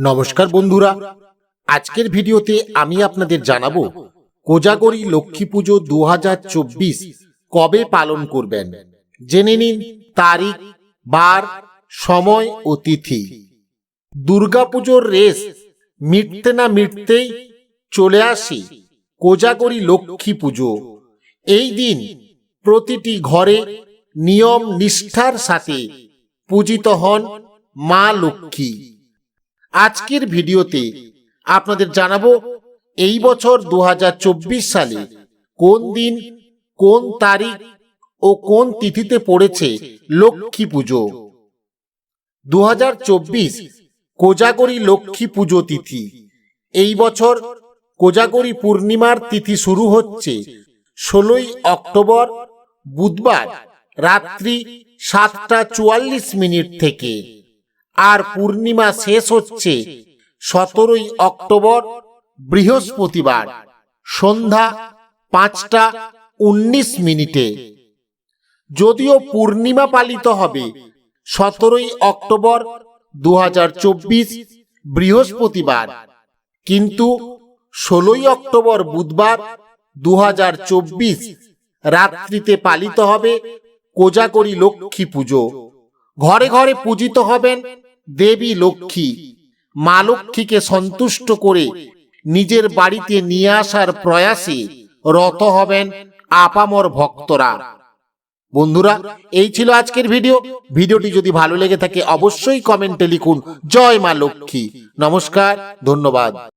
নমস্কার বন্ধুরা। আজকের ভিডিওতে আমি আপনাদের জানাব, কোজাগরি লক্ষ্মী পুজো দু হাজার চব্বিশ কবে পালন করবেন? জেনে নিন তারিখ, বার, সময় ও তিথি। দুর্গাপুজোর রেস মিটতে না মিটতেই চলে আসি কোজাগরি লক্ষ্মী পুজো। এই দিন প্রতিটি ঘরে নিয়ম নিষ্ঠার সাথে পূজিত হন মা লক্ষ্মী। আজকের ভিডিওতে আপনাদের জানাব এই বছর দু হাজার চব্বিশ সালে কোন দিন, কোন তারিখ ও কোন তিথিতে পড়েছে লক্ষ্মী পুজো? দু কোজাগরি লক্ষ্মী পুজো তিথি। এই বছর কোজাগরি পূর্ণিমার তিথি শুরু হচ্ছে ষোলোই অক্টোবর বুধবার রাত্রি সাতটা চুয়াল্লিশ মিনিট থেকে। আর পূর্ণিমা শেষ হচ্ছে সতেরোই অক্টোবর বৃহস্পতিবার সন্ধ্যা পাঁচটা উনিশ মিনিটে। যদিও পূর্ণিমা পালিত হবে সতেরোই অক্টোবর দু হাজার চব্বিশ বৃহস্পতিবার, কিন্তু ষোলোই অক্টোবর বুধবার দু হাজার চব্বিশ রাত্রিতে পালিত হবে কোজাগরি লক্ষ্মী পুজো। ঘরে ঘরে পূজিত হবেন দেবী লক্ষ্মী। মা লক্ষ্মীকে সন্তুষ্ট করে নিজের বাড়িতে নিয়ে আসার প্রয়াসে রত হবেন আপামর ভক্তরা। বন্ধুরা, এই ছিল আজকের ভিডিও। ভিডিওটি যদি ভালো লেগে থাকে, অবশ্যই কমেন্টে লিখুন, জয় মা লক্ষ্মী। নমস্কার, ধন্যবাদ।